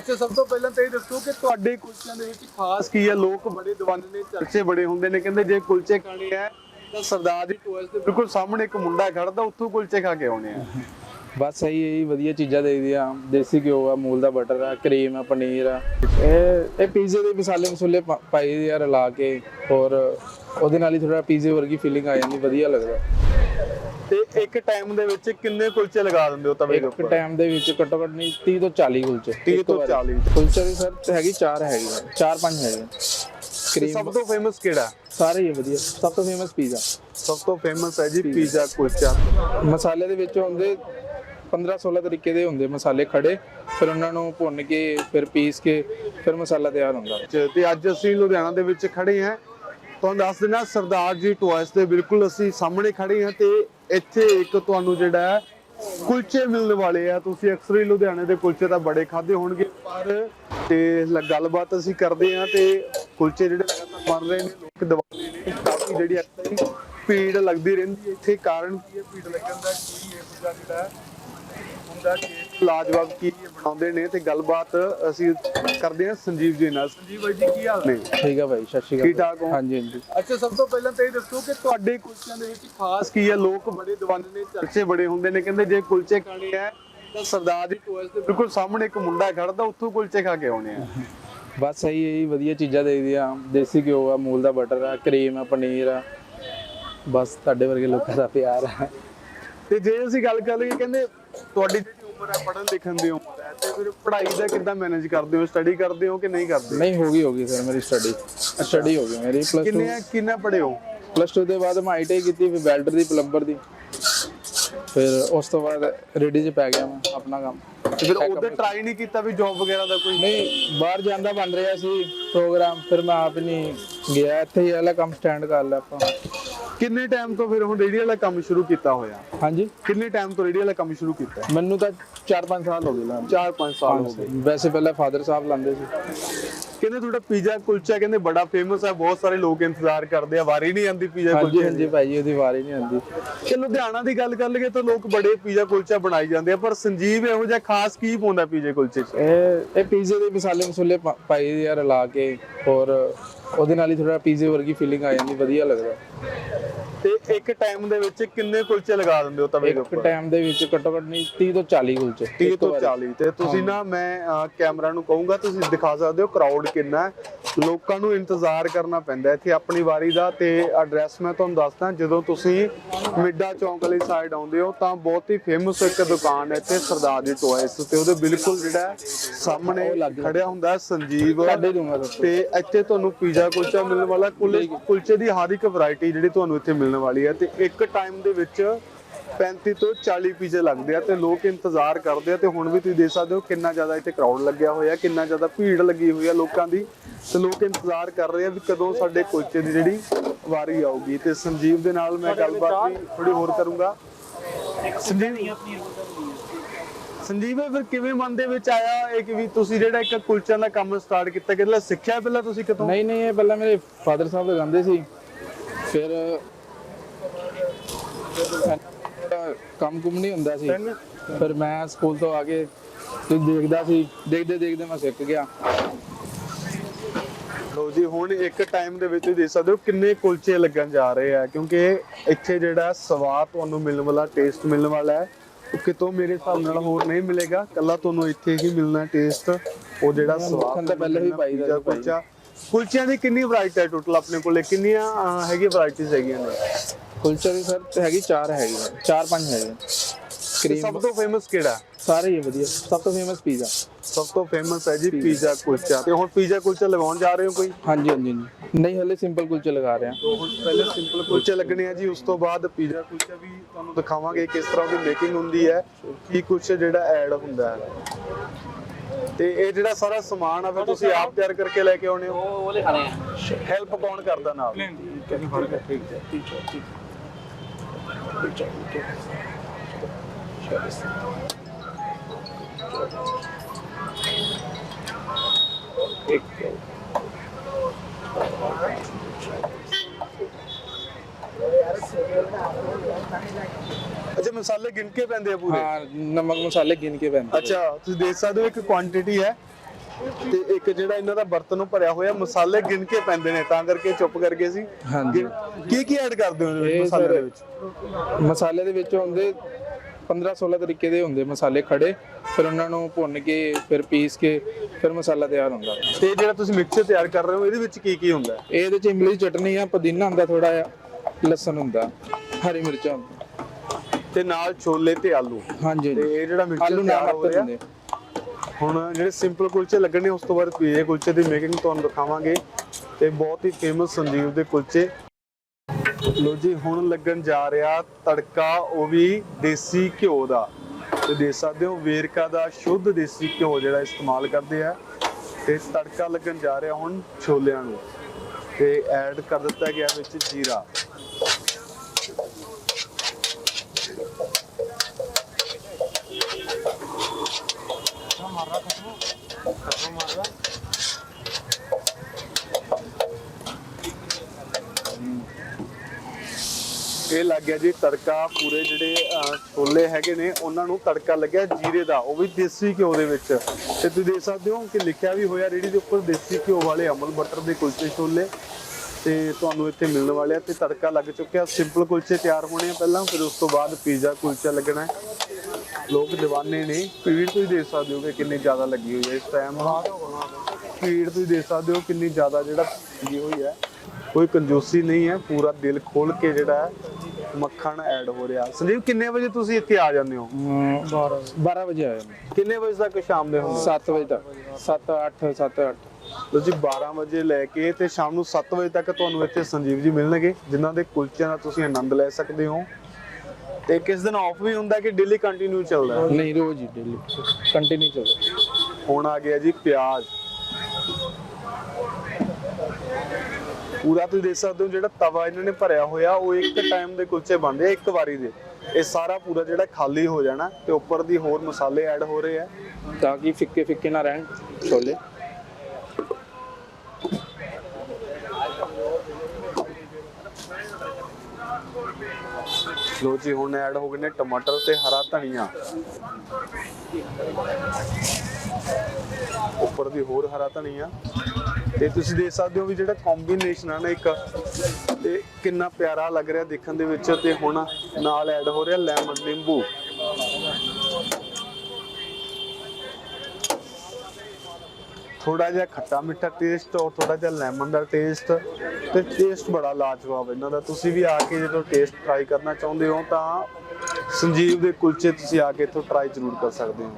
ਅੱਛਾ, ਸਭ ਤੋਂ ਪਹਿਲਾਂ ਤਾਂ ਇਹ ਦੱਸੋ ਕਿ ਤੁਹਾਡੇ ਕੁਲਚਿਆਂ ਦੇ ਵਿੱਚ ਖਾਸ ਕੀ ਹੈ? ਲੋਕ ਬੜੇ ਦੀਵਾਨੇ ਨੇ, ਚਰਚੇ ਬੜੇ ਹੁੰਦੇ ਨੇ, ਕਹਿੰਦੇ ਜੇ ਕੁਲਚੇ ਖਾਣੇ ਆ, ਤਾਂ ਸਰਦਾਰ ਦੀ ਟੋਇਸ ਦੇ ਬਿਲਕੁਲ ਸਾਹਮਣੇ ਇੱਕ ਮੁੰਡਾ ਖੜਦਾ, ਉੱਥੋਂ ਕੁਲਚੇ ਖਾ ਕੇ ਆਉਣੇ ਆ। ਬਸ ਸਹੀ ਹੈ ਵਧੀਆ ਚੀਜ਼ਾਂ ਦੇਈਦੀ ਆ ਦੇਸੀ ਘਿਓ ਆ, ਮੂਲ ਦਾ ਬਟਰ ਆ, ਕਰੀਮ ਆ, ਪਨੀਰ ਆ। ਇਹ ਇਹ ਪੀਜ਼ੇ ਦੇ ਮਸਾਲੇ ਮਸੂਲੇ ਪਾਈ ਦੇ ਆ ਰਲਾ ਕੇ ਔਰ ਉਹਦੇ ਨਾਲ ਹੀ ਥੋੜਾ ਪੀਜ਼ੇ ਵਰਗੀ ਫੀਲਿੰਗ ਆ ਜਾਂਦੀ, ਵਧੀਆ ਲੱਗਦਾ। ਤੇ ਇੱਕ ਟਾਈਮ ਦੇ ਵਿੱਚ ਕਿੰਨੇ ਕੁਲਚੇ ਲਗਾ ਦਿੰਦੇ ਹੋ ਤਵੇ ਦੇ ਇੱਕ ਉੱਪਰ? ਟਾਈਮ ਦੇ ਵਿੱਚ ਘੱਟੋ ਘੱਟ ਨਹੀਂ 30 ਤੋਂ 40 ਕੁਲਚੇ 30 ਇੱਕ ਤੋਂ ਵਾਰੀ। 40 ਕੁਲਚੇ ਦੀ ਸਰ ਹੈਗੀ ਚਾਰ ਹੈਗੀ। ਆ, ਚਾਰ ਪੰਜ ਹੈਗੇ। ਤੇ ਕਰੀਮ ਸਭ ਤੋਂ ਫੇਮਸ ਕਿਹੜਾ? ਸਾਰੇ ਹੀ ਵਧੀਆ। ਸਭ ਤੋਂ ਫੇਮਸ ਪੀਜ਼ਾ ਸਭ ਤੋਂ ਫੇਮਸ ਹੈ ਜੀ ਪੀਜ਼ਾ ਕੁਲਚਾ। ਮਸਾਲੇ ਦੇ ਵਿੱਚ ਹੁੰਦੇ 15 16 ਤਰੀਕੇ ਦੇ ਹੁੰਦੇ ਮਸਾਲੇ ਖੜੇ। ਫਿਰ ਉਹਨਾਂ ਨੂੰ ਭੁੰਨ ਕੇ ਫਿਰ ਪੀਸ ਕੇ ਫਿਰ ਮਸਾਲਾ ਤਿਆਰ ਹੁੰਦਾ। ਚ- ਤੇ ਅੱਜ ਅਸੀਂ ਲੁਧਿਆਣਾ ਦੇ ਵਿੱਚ ਖੜੇ ਹਾਂ। ਤੁਹਾਨੂੰ ਦੱਸ ਦਿੰਦਾ ਸਰਦਾਰ ਜੀ ਟੋਇਸ ਦੇ ਬਿਲਕੁਲ ਅਸੀਂ ਸਾਹਮਣੇ ਖੜੇ ਹਾਂ ਤੇ ਇੱਥੇ ਇੱਕ ਤੁਹਾਨੂੰ ਜਿਹੜਾ ਹੈ, ਕੁਲਚੇ ਮਿਲਣ ਵਾਲੇ ਆ। ਤੁਸੀਂ ਅਕਸਰ ਹੀ ਲੁਧਿਆਣੇ ਦੇ ਕੁਲਚੇ ਤਾਂ ਬੜੇ ਖਾਦੇ ਹੋਣਗੇ, ਪਰ ਤੇ ਗੱਲਬਾਤ ਅਸੀਂ ਕਰਦੇ ਹਾਂ ਤੇ ਕੁਲਚੇ ਜਿਹੜੇ ਲਗਾਤਾਰ ਬਣ ਰਹੇ ਨੇ, ਲੋਕ ਦਵਾਨੇ ਨੇ ਕਾਫੀ ਜਿਹੜੀ ਅਕਸਰ ਹੀ, ਭੀੜ ਲੱਗਦੀ ਰਹਿੰਦੀ ਹੈ। ਇੱਥੇ ਕਾਰਨ ਕੀ ਹੈ? ਭੀੜ ਲੱਗਣ ਦਾ ਕੋਈ ਇਹੋ ਜਿਹਾ ਜਿਹੜਾ ਹੁੰਦਾ ਟੇਸਟ ਲਾਜਵਾਬ ਕੀ ਬਣਾਉਂਦੇ ਨੇ ਤੇ ਗੱਲਬਾਤ ਅਸੀਂ ਕਰਦੇ ਹਾਂ ਸੰਜੀਵ ਜੀ ਨਾਲ। ਸੰਜੀਵ ਬਾਈ ਜੀ ਕੀ ਹਾਲ ਨੇ? ਠੀਕ ਆ ਭਾਈ ਸਤਿ ਸ਼੍ਰੀ ਠੀਕ ਅਕਾਲ। ਠਾਕ ਹੋ? ਹਾਂਜੀ ਹਾਂਜੀ। ਅੱਛਾ ਸਭ ਤੋਂ ਪਹਿਲਾਂ ਤਾਂ ਇਹ ਦੱਸੋ ਕਿ ਤੁਹਾਡੇ ਕੁਲਚਿਆਂ ਦੇ ਵਿੱਚ ਖਾਸ ਕੀ ਹੈ? ਲੋਕ ਬੜੇ ਦੀਵਾਨੇ ਨੇ ਚਰਚੇ ਬੜੇ ਹੁੰਦੇ ਨੇ ਕਹਿੰਦੇ ਜੇ ਕੁਲਚੇ ਖਾਣੇ ਆ ਤਾਂ ਸਰਦਾਰ ਦੀ ਟੋਇਸ ਦੇ ਬਿਲਕੁਲ ਸਾਹਮਣੇ ਇੱਕ ਮੁੰਡਾ ਖੜਦਾ ਉੱਥੋਂ ਕੁਲਚੇ ਖਾ ਕੇ ਆਉਣੇ ਆ। ਬਸ ਸਹੀ ਹੈ ਵਧੀਆ ਚੀਜ਼ਾਂ ਦੇਈਦੀ ਆ ਦੇਸੀ ਘਿਓ ਆ ਮੂਲ ਦਾ ਬਟਰ ਆ ਕਰੀਮ ਆ ਪਨੀਰ ਆ। ਬਸ ਤੁਹਾਡੇ ਵਰਗੇ ਲੋਕਾਂ ਦਾ ਪਿਆਰ ਆ। ਤੇ ਜੇ ਅਸੀਂ ਗੱਲ ਕਰ ਲਈਏ ਕਹਿੰਦੇ ਤੁਹਾਡੀ ਉਮਰ ਹੈ ਪੜ੍ਹਨ ਲਿਖਣ ਦੀ ਉਮਰ ਹੈ ਤੇ ਫਿਰ ਪੜ੍ਹਾਈ ਦਾ ਕਿੱਦਾਂ ਮੈਨੇਜ ਕਰਦੇ ਹੋ? ਸਟੱਡੀ ਕਰਦੇ ਹੋ ਕਿ ਨਹੀਂ ਕਰਦੇ? ਨਹੀਂ ਹੋ ਗਈ ਹੋ ਗਈ ਸਰ ਮੇਰੀ ਸਟੱਡੀ ਸਟੱਡੀ ਹੋ ਗਈ ਮੇਰੀ ਪਲੱਸ 2 ਕਿੰਨੇ ਕਿੰਨਾ ਪੜ੍ਹੇ ਹੋ? ਪਲੱਸ 2 ਦੇ ਬਾਅਦ ਮੈਂ ਆਈਟੀਆਈ ਕੀਤੀ ਫਿਰ ਵੈਲਡਰ ਦੀ ਪਲੰਬਰ ਦੀ। ਫਿਰ ਉਸ ਤੋਂ ਬਾਅਦ ਰੇਡੀ 'ਚ ਪੈ ਗਿਆ ਮੈਂ ਆਪਣਾ ਕੰਮ। ਤੇ ਫਿਰ ਉਧਰ ਟਰਾਈ ਨਹੀਂ ਕੀਤਾ ਵੀ ਜੌਬ ਵਗੈਰਾ ਦਾ ਕੋਈ? ਨਹੀਂ ਬਾਹਰ ਜਾਂਦਾ ਬਣ ਰਿਹਾ ਸੀ ਪ੍ਰੋਗਰਾਮ ਫਿਰ ਮੈਂ ਆਪ ਨਹੀਂ ਗਿਆ। ਇੱਥੇ ਹੀ ਵਾਲਾ ਕੰਮ ਸਟੈਂਡ ਕਰ ਲਿਆ ਆਪਾਂ। ਕਿੰਨੇ ਟਾਈਮ ਤੋਂ ਫਿਰ ਹੁਣ ਰੇਡੀ ਵਾਲਾ ਕੰਮ ਸ਼ੁਰੂ ਕੀਤਾ ਹੋਇਆ? ਹਾਂਜੀ। ਕਿੰਨੇ ਟਾਈਮ ਤੋਂ ਰੇਡੀ ਵਾਲਾ ਕੰਮ ਸ਼ੁਰੂ ਕੀਤਾ? ਮੈਨੂੰ ਤਾਂ 4-5 ਸਾਲ ਹੋ ਗਏ ਲਾਂ 4-5 ਸਾਲ ਹੋ ਗਏ। ਵੈਸੇ ਪਹਿਲਾਂ ਫਾਦਰ ਸਾਹਿਬ ਲਾਂਦੇ ਸੀ। ਕਹਿੰਦੇ ਤੁਹਾਡਾ ਪੀਜ਼ਾ ਕੁਲਚਾ ਕਹਿੰਦੇ ਬੜਾ ਫੇਮਸ ਹੈ ਬਹੁਤ ਸਾਰੇ ਲੋਕ ਇੰਤਜ਼ਾਰ ਕਰਦੇ ਆ ਵਾਰੀ ਨਹੀਂ ਆਂਦੀ ਪੀਜ਼ਾ ਕੁਲਚੇ ਹਾਂਜੀ ਭਾਈ ਉਹਦੀ ਵਾਰੀ ਨਹੀਂ ਆਉਂਦੀ। ਕਿ ਲੁਧਿਆਣਾ ਦੀ ਗੱਲ ਕਰ ਲਈਏ ਤਾਂ ਲੋਕ ਬੜੇ ਪੀਜ਼ਾ ਕੁਲਚਾ ਬਣਾਈ ਜਾਂਦੇ ਆ ਪਰ ਸੰਜੀਵ ਇਹੋ ਜਿਹਾ ਖਾਸ ਕੀ ਪਾਉਂਦਾ ਪੀਜ਼ੇ ਕੁਲਚੇ 'ਚ? ਇਹ ਇਹ ਪੀਜ਼ੇ ਦੇ ਮਸਾਲੇ ਮਸੂਲੇ ਪਾਈ ਦੇ ਆ ਰਲਾ ਕੇ ਔਰ ਉਹਦੇ ਨਾਲ ਹੀ ਥੋੜਾ ਪੀਜ਼ੇ ਵਰਗੀ ਫੀਲਿੰਗ ਆ ਜਾਂਦੀ ਵਧੀਆ ਲੱਗਦਾ। ਤੇ ਇੱਕ ਟਾਈਮ ਦੇ ਵਿੱਚ ਕਿੰਨੇ ਕੁਲਚੇ ਲਗਾ ਦਿੰਦੇ ਹੋ ਤਵੇ ਦੇ ਇੱਕ ਉੱਪਰ? ਟਾਈਮ ਦੇ ਵਿੱਚ ਘੱਟੋ ਘੱਟ ਨਹੀਂ 30 ਤੋਂ 40 ਕੁਲਚੇ 30 ਤੋਂ 40 ਤੇ ਤੁਸੀਂ ਨਾ ਮੈਂ ਅਹ, ਕੈਮਰਾ ਨੂੰ ਕਹੂੰਗਾ ਤੁਸੀਂ ਦਿਖਾ ਸਕਦੇ ਹੋ ਕਰਾਊਡ ਕਿੰਨਾ ਹੈ। ਲੋਕਾਂ ਨੂੰ ਇੰਤਜ਼ਾਰ ਕਰਨਾ ਪੈਂਦਾ ਹੈ ਇੱਥੇ ਆਪਣੀ ਵਾਰੀ ਦਾ। ਤੇ ਐਡਰੈਸ ਮੈਂ ਤੁਹਾਨੂੰ ਦੱਸਦਾ ਜਦੋਂ ਤੁਸੀਂ ਮਿੱਡਾ ਚੌਂਕ ਵਾਲੀ ਸਾਈਡ ਆਉਂਦੇ ਹੋ ਤਾਂ ਬਹੁਤ ਹੀ ਫੇਮਸ ਇੱਕ ਦੁਕਾਨ ਹੈ ਇੱਥੇ ਸਰਦਾਰ ਦੀ ਟੋਇਸ ਤੇ। ਉਹਦੇ ਬਿਲਕੁਲ ਜਿਹੜਾ ਹੈ ਸਾਹਮਣੇ ਖੜਿਆ ਹੁੰਦਾ ਹੈ ਸੰਜੀਵ। ਦੂੰਗਾ। ਤੇ ਇੱਥੇ ਤੁਹਾਨੂੰ ਪੀਜ਼ਾ ਕੁਲਚਾ ਮਿਲਣ ਵਾਲਾ ਕੁਲ- ਕੁਲਚੇ ਦੀ ਹਰ ਇੱਕ ਵੈਰਾਈਟੀ ਜਿਹੜੀ ਤੁਹਾਨੂੰ ਇੱਥੇ ਮਿਲਣ ਵਾਲੀ ਹੈ ਤੇ ਇੱਕ ਟਾਈਮ ਦੇ ਵਿੱਚ 35 ਤੋਂ 40 ਪੀਜ਼ੇ ਲੱਗਦੇ ਆ ਤੇ ਲੋਕ ਇੰਤਜ਼ਾਰ ਕਰਦੇ ਆ ਤੇ ਹੁਣ ਵੀ ਤੁਸੀਂ ਦੇਖ ਸਕਦੇ ਹੋ ਕਿੰਨਾ ਜ਼ਿਆਦਾ ਇੱਥੇ ਕਰਾਊਡ ਲੱਗਿਆ ਹੋਇਆ ਕਿੰਨਾ ਜ਼ਿਆਦਾ ਭੀੜ ਲੱਗੀ ਹੋਈ ਆ ਲੋਕਾਂ ਦੀ ਤੇ ਲੋਕ ਇੰਤਜ਼ਾਰ ਕਰ ਰਹੇ ਆ ਵੀ ਕਦੋਂ ਸਾਡੇ ਕੁਲਚੇ ਦੀ ਜਿਹੜੀ ਵਾਰੀ ਆਊਗੀ ਤੇ ਸੰਜੀਵ ਦੇ ਨਾਲ ਮੈਂ ਗੱਲਬਾਤ ਵੀ ਥੋੜੀ ਹੋਰ ਕਰੂੰਗਾ। ਸੰਜੀਵ। ਸੰਜੀਵ ਇਹ ਫਿਰ ਕਿਵੇਂ ਮਨ ਦੇ ਵਿੱਚ ਆਇਆ ਇਹ ਕਿ ਵੀ ਤੁਸੀਂ ਜਿਹੜਾ ਇੱਕ ਕੁਲਚਿਆਂ ਦਾ ਕੰਮ ਸਟਾਰਟ ਕੀਤਾ? ਕਿਹੜਾ ਸਿੱਖਿਆ ਪਹਿਲਾਂ ਤੁਸੀਂ ਕਿਤੋਂ? ਨਹੀਂ ਨਹੀਂ ਇਹ ਪਹਿਲਾਂ ਮੇਰੇ ਫਾਦਰ ਸਾਹਿਬ ਲਗਾਉਂਦੇ ਸੀ। ਫਿਰ ਕੰਮ ਕੁਮ ਨਹੀਂ ਹੁੰਦਾ ਸੀ। ਫਿਰ ਮੈਂ ਸਕੂਲ ਤੋਂ ਆ ਕੇ ਤੇ ਦੇਖਦਾ ਸੀ। ਦੇਖਦੇ ਦੇਖਦੇ ਮੈਂ ਸਿੱਖ ਗਿਆ। ਲੋ ਜੀ ਹੁਣ ਇੱਕ ਟਾਈਮ ਦੇ ਵਿੱਚ ਦੇਖ ਸਕਦੇ ਹੋ ਕਿੰਨੇ ਕੁਲਚੇ ਲੱਗਣ ਜਾ ਰਹੇ ਆ ਕਿਉਂਕਿ ਇੱਥੇ ਜਿਹੜਾ ਸਵਾਦ ਤੁਹਾਨੂੰ ਮਿਲਣ ਵਾਲਾ ਟੇਸਟ ਮਿਲਣ ਵਾਲਾ ਹੈ। ਕਿਤੋਂ ਮੇਰੇ ਹਿਸਾਬ ਨਾਲ ਹੋਰ ਨਹੀਂ ਮਿਲੇਗਾ। ਕੱਲਾ ਤੁਹਾਨੂੰ ਇੱਥੇ ਹੀ ਮਿਲਣਾ ਟੇਸਟ ਉਹ ਜਿਹੜਾ ਸਵਾਦ ਤਾਂ ਪਹਿਲਾਂ ਹੀ ਸੀ ਭਾਈ। ਕੁਲਚਾ। ਕੁਲਚਿਆਂ ਦੀ ਕਿੰਨੀ ਵੈਰਾਈਟੀ ਹੈ ਟੋਟਲ ਆਪਣੇ ਕੋਲੇ? ਕਿੰਨੀਆਂ ਹੈਗੀਆਂ ਵੈਰਾਈਟੀਆਂ ਹੈਗੀਆਂ ਨੇ? ਕੁਲਚੇ ਦੀ ਸਰ ਹੈਗੀ ਚਾਰ ਹੈਗੀ ਚਾਰ ਪੰਜ ਹੈਗੇ ਕਰੀਮ ਸਭ ਤੋਂ ਫੇਮਸ ਕਿਹੜਾ? ਸਾਰੇ ਹੀ ਵਧੀਆ। ਸਭ ਤੋਂ ਫੇਮਸ ਪੀਜ਼ਾ ਸਭ ਤੋਂ ਫੇਮਸ ਹੈ ਜੀ ਪੀਜ਼ਾ ਕੁਲਚਾ। ਤੇ ਹੁਣ ਪੀਜ਼ਾ ਕੁਲਚਾ ਲਗਾਉਣ ਜਾ ਰਹੇ ਹੋ ਕੋਈ? ਹਾਂਜੀ ਹਾਂਜੀ ਹਾਂਜੀ। ਨਹੀਂ ਹਲੇ ਸਿੰਪਲ ਕੁਲਚੇ ਲਗਾ ਰਹੇ ਹਾਂ। ਹੁਣ ਪਹਿਲੇ ਸਿੰਪਲ ਕੁਲਚੇ ਲੱਗਣੇ ਆ ਜੀ ਉਸ ਤੋਂ ਬਾਅਦ ਪੀਜ਼ਾ ਕੁਲਚਾ ਵੀ ਤੁਹਾਨੂੰ ਦਿਖਾਵਾਂਗੇ ਕਿਸ ਤਰ੍ਹਾਂ ਦੀ ਮੇਕਿੰਗ ਹੁੰਦੀ ਹੈ ਕੀ ਕੁਛ ਜਿਹੜਾ ਐਡ ਹੁੰਦਾ ਹੈ। ਤੇ ਇਹ ਜਿਹੜਾ ਸਾਰਾ ਸਮਾਨ ਆ ਫਿਰ ਤੁਸੀਂ ਆਪ ਤਿਆਰ ਕਰਕੇ ਲੈ ਕੇ ਆਉਣੇ ਹੋ। ਉਹ ਵਾਲੇ ਖਾਣੇ ਆ। ਹੈਲਪ ਕੌਣ ਕਰਦਾ ਨਾਲ? ਅੱਛਾ ਮਸਾਲੇ ਗਿਣ ਕੇ ਪੈਂਦੇ ਆ ਪੂਰੇ? ਹਾਂ ਨਮਕ ਮਸਾਲੇ ਗਿਣ ਕੇ ਪੈਂਦੇ ਅੱਛਾ ਤੁਸੀਂ ਦੇਖ ਸਕਦੇ ਹੋ ਇੱਕ ਕੁਆਂਟੀਟੀ ਹੈ ਤੇ ਇੱਕ ਜਿਹੜਾ ਇਹਨਾਂ ਦਾ ਬਰਤਨ ਨੂੰ ਭਰਿਆ ਹੋਇਆ ਮਸਾਲੇ ਗਿਣ ਕੇ ਪੈਂਦੇ ਨੇ ਤਾਂ ਕਰਕੇ ਚੁੱਪ ਕਰ ਗਏ ਸੀ। ਹਾਂਜੀ। ਕੀ ਕੀ ਐਡ ਕਰਦੇ ਹੋ ਇਹਦੇ ਵਿੱਚ ਮਸਾਲੇ ਦੇ ਵਿੱਚ? ਮਸਾਲੇ ਦੇ ਵਿੱਚ ਹੁੰਦੇ 15 16 ਤਰੀਕੇ ਦੇ ਹੁੰਦੇ ਮਸਾਲੇ ਖੜੇ ਫਿਰ ਉਹਨਾਂ ਨੂੰ ਭੁੰਨ ਕੇ ਫਿਰ ਪੀਸ ਕੇ ਫਿਰ ਮਸਾਲਾ ਤਿਆਰ ਹੁੰਦਾ। ਤੇ ਜਿਹੜਾ ਤੁਸੀਂ ਮਿਕਸਚਰ ਤਿਆਰ ਕਰ ਰਹੇ ਹੋ ਇਹਦੇ ਵਿੱਚ ਕੀ ਕੀ ਹੁੰਦਾ? ਇਹਦੇ ਚ ਇਮਲੀ ਚਟਨੀ ਆ ਪੁਦੀਨਾ ਹੁੰਦਾ ਥੋੜਾ ਜਿਹਾ ਲਸਣ ਹੁੰਦਾ ਹਰੀ ਮਿਰਚਾਂ ਹੁੰਦਾ ਤੇ ਨਾਲ ਛੋਲੇ ਤੇ ਆਲੂ। ਹਾਂਜੀ ਤੇ ਇਹ ਜਿਹੜਾ ਮਿਕਸਚਰ ਆਲੂ ਨਾਲ ਰਿਹਾ ਹੁੰਦੇ ਹੁਣ ਜਿਹੜੇ ਸਿੰਪਲ ਕੁਲਚੇ ਲੱਗਣੇ ਉਸ ਤੋਂ ਬਾਅਦ ਪੀਜ਼ੇ ਕੁਲਚੇ ਦੀ ਮੇਕਿੰਗ ਤੁਹਾਨੂੰ ਦਿਖਾਵਾਂਗੇ। ਤੇ ਬਹੁਤ ਹੀ ਫੇਮਸ ਸੰਜੀਵ ਦੇ ਕੁਲਚੇ। ਲੋ ਜੀ ਹੁਣ ਲੱਗਣ ਜਾ ਰਿਹਾ ਤੜਕਾ ਉਹ ਵੀ ਦੇਸੀ ਘਿਓ ਦਾ। ਤੇ ਦੇਖ ਸਕਦੇ ਹੋ ਵੇਰਕਾ ਦਾ ਸ਼ੁੱਧ ਦੇਸੀ ਘਿਓ ਜਿਹੜਾ ਇਸਤੇਮਾਲ ਕਰਦੇ ਆ। ਤੇ ਤੜਕਾ ਲੱਗਣ ਜਾ ਰਿਹਾ ਹੁਣ ਛੋਲਿਆਂ ਨੂੰ। ਤੇ ਐਡ ਕਰ ਦਿੱਤਾ ਗਿਆ ਵਿੱਚ ਜੀਰਾ। ਇਹ ਲੱਗ ਗਿਆ ਜੀ ਤੜਕਾ ਪੂਰੇ ਜਿਹੜੇ ਛੋਲੇ ਹੈਗੇ ਨੇ, ਉਹਨਾਂ ਨੂੰ ਤੜਕਾ ਲੱਗਿਆ ਜੀਰੇ ਦਾ, ਉਹ ਵੀ ਦੇਸੀ ਘਿਓ ਦੇ ਵਿੱਚ। ਤੇ ਤੁਸੀਂ ਦੇਖ ਸਕਦੇ ਹੋ ਕਿ ਲਿਖਿਆ ਵੀ ਹੋਇਆ ਰੇੜੀ ਦੇ ਉੱਪਰ ਦੇਸੀ ਘਿਓ ਵਾਲੇ ਅਮਲ ਬਟਰ ਦੇ ਕੁਲਚੇ ਛੋਲੇ। ਤੇ ਤੁਹਾਨੂੰ ਇੱਥੇ ਮਿਲਣ ਵਾਲੇ ਆ ਤੇ ਤੜਕਾ ਲੱਗ ਚੁੱਕਿਆ। ਸਿੰਪਲ ਕੁਲਚੇ ਤਿਆਰ ਹੋਣੇ ਆ ਪਹਿਲਾਂ, ਫਿਰ ਉਸ ਤੋਂ ਬਾਅਦ ਪੀਜ਼ਾ ਕੁਲਚਾ ਲੱਗਣਾ ਹੈ। ਲੋਕ دیਵਾਨੇ ਨੇ, ਭੀੜ ਤੁਸੀਂ ਦੇਖ ਸਕਦੇ ਹੋ ਕਿ ਕਿੰਨੀ ਜ਼ਿਆਦਾ ਲੱਗੀ ਹੋਈ ਹੈ ਇਸ ਟਾਈਮ ਭੀੜ ਤੁਸੀਂ ਦੇਖ ਸਕਦੇ ਹੋ ਕਿੰਨੀ ਜ਼ਿਆਦਾ ਜਿਹੜਾ ਲੱਗੀ ਹੋਈ ਹੈ। ਕੋਈ ਕੰਜੂਸੀ ਨਹੀਂ ਹੈ, ਪੂਰਾ ਦਿਲ ਖੋਲ ਕੇ ਜਿਹੜਾ ਹੈ ਮੱਖਣ ਐਡ ਹੋ ਰਿਹਾ। ਸੰਜੀਵ ਕਿੰਨੇ ਵਜੇ ਤੁਸੀਂ ਇੱਥੇ ਆ ਜਾਂਦੇ ਹੋ? 12 12 ਵਜੇ ਆਇਆ ਮੈਂ ਕਿੰਨੇ ਵਜੇ ਤੱਕ ਸ਼ਾਮ ਦੇ ਹੁੰਦੇ? 7 ਵਜੇ ਤੱਕ। 7 8 7 8 ਤੁਸੀਂ 12 ਵਜੇ ਲੈ ਕੇ ਤੇ ਸ਼ਾਮ ਨੂੰ 7 ਵਜੇ ਤੱਕ ਤੁਹਾਨੂੰ ਇੱਥੇ ਸੰਜੀਵ ਜੀ ਮਿਲਣਗੇ ਜਿਨ੍ਹਾਂ ਦੇ ਕੁਲਚਿਆਂ ਦਾ ਤੁਸੀਂ ਆਨੰਦ ਲੈ ਸਕਦੇ ਹੋ। ਤੇ ਕਿਸ ਦਿਨ ਆਫ ਵੀ ਹੁੰਦਾ ਕਿ ਡੇਲੀ ਕੰਟੀਨਿਊ ਚੱਲਦਾ? ਹੈ ਨਹੀਂ ਰੋਜ਼ ਹੀ ਡੇਲੀ ਕੰਟੀਨਿਊ ਚੱਲਦਾ। ਹੁਣ ਆ ਗਿਆ ਜੀ ਪਿਆਜ਼। ਪੂਰਾ ਤੁਸੀਂ ਦੇਖ ਸਕਦੇ ਹੋ ਜਿਹੜਾ ਤਵਾ ਇਹਨਾਂ ਨੇ ਭਰਿਆ ਹੋਇਆ ਉਹ ਇੱਕ ਟਾਈਮ ਦੇ ਕੁਲਚੇ ਬਣਦੇ ਆ ਇੱਕ ਵਾਰੀ ਦੇ। ਇਹ ਸਾਰਾ ਪੂਰਾ ਜਿਹੜਾ ਖਾਲੀ ਹੋ ਜਾਣਾ ਤੇ ਉੱਪਰ ਦੀ ਹੋਰ ਮਸਾਲੇ ਐਡ ਹੋ ਰਹੇ ਆ। ਤਾਂ ਕਿ ਫਿੱਕੇ ਫਿੱਕੇ ਨਾ ਰਹਿਣ। ਛੋਲੇ। ਲੋ ਜੀ ਹੁਣ ਐਡ ਹੋ ਗਏ ਨੇ ਟਮਾਟਰ ਤੇ ਹਰਾ ਧਨੀਆ। ਉੱਪਰ ਦੀ ਹੋਰ ਹਰਾ ਧਨੀਆ। ਤੇ ਤੁਸੀਂ ਦੇਖ ਸਕਦੇ ਹੋ ਵੀ ਜਿਹੜਾ ਕੰਬੀਨੇਸ਼ਨ ਆ ਨਾ ਇੱਕ ਤੇ ਕਿੰਨਾ ਪਿਆਰਾ ਲੱਗ ਰਿਹਾ ਦੇਖਣ ਦੇ ਵਿੱਚ ਤੇ ਹੁਣ ਨਾਲ ਐਡ ਹੋ ਰਿਹਾ ਲੈਮਨ ਨਿੰਬੂ। ਥੋੜਾ ਜਿਹਾ ਖੱਟਾ ਮਿੱਠਾ ਟੇਸਟ ਔਰ ਥੋੜਾ ਜਿਹਾ ਲੈਮਨ ਦਾ ਟੇਸਟ ਤੇ ਟੇਸਟ ਬੜਾ ਲਾਜਵਾਬ ਇਹਨਾਂ ਦਾ। ਤੁਸੀਂ ਵੀ ਆ ਕੇ ਜਦੋਂ ਟੇਸਟ ਟਰਾਈ ਕਰਨਾ ਚਾਹੁੰਦੇ ਹੋ ਤਾਂ ਸੰਜੀਵ ਦੇ ਕੁਲਚੇ ਤੁਸੀਂ ਆ ਕੇ ਇੱਥੋਂ ਟਰਾਈ ਜ਼ਰੂਰ ਕਰ ਸਕਦੇ ਹੋ।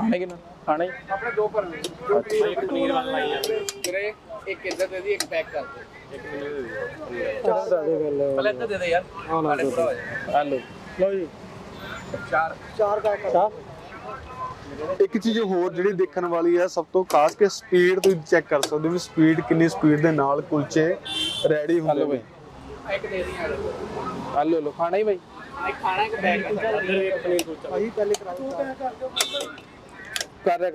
ਖਾਣੇ ਕਿ ਨਾ ਖਾਣੇ ਆਪਣੇ ਦੋ ਪਰ ਇੱਕ ਪਨੀਰ ਵਾਲਾ ਲਾਈ ਆ। ਵੀਰੇ ਇੱਕ ਇੱਧਰ ਦੇ ਦੀ ਇੱਕ ਪੈਕ ਕਰ ਦੇ। ਇੱਕ ਮੈਨੂੰ ਦੇ ਦੇ ਪਹਿਲੇ ਇੱਧਰ ਦੇ ਦੇ ਯਾਰ। ਹਾਂ ਨਾ ਦੇ ਆਲੂ। ਲਓ ਜੀ। ਚਾਰ। ਇੱਕ ਚੀਜ਼ ਹੋਰ ਜਿਹੜੀ ਦੇਖਣ ਵਾਲੀ ਹੈ ਸਭ ਤੋਂ ਖਾਸ ਕਿ ਸਪੀਡ ਤੁਸੀਂ ਚੈੱਕ ਕਰ ਸਕਦੇ ਹੋ ਵੀ ਸਪੀਡ ਕਿੰਨੀ ਸਪੀਡ ਦੇ ਨਾਲ ਕੁਲਚੇ ਰੈਡੀ ਹੁੰਦੇ ਨੇ। ਭਾਈ ਇੱਕ ਦੇ ਦੀ ਯਾਰ ਆਲੂ ਲੋ ਖਾਣਾ ਹੀ ਭਾਈ ਇੱਕ ਖਾਣਾ ਇੱਕ ਪੈਕ ਕਰ ਇੱਕ ਪਨੀਰ ਕੁਲਚਾ। ਕਰ ਰਿਹਾ ਕਰ ਰਿਹਾ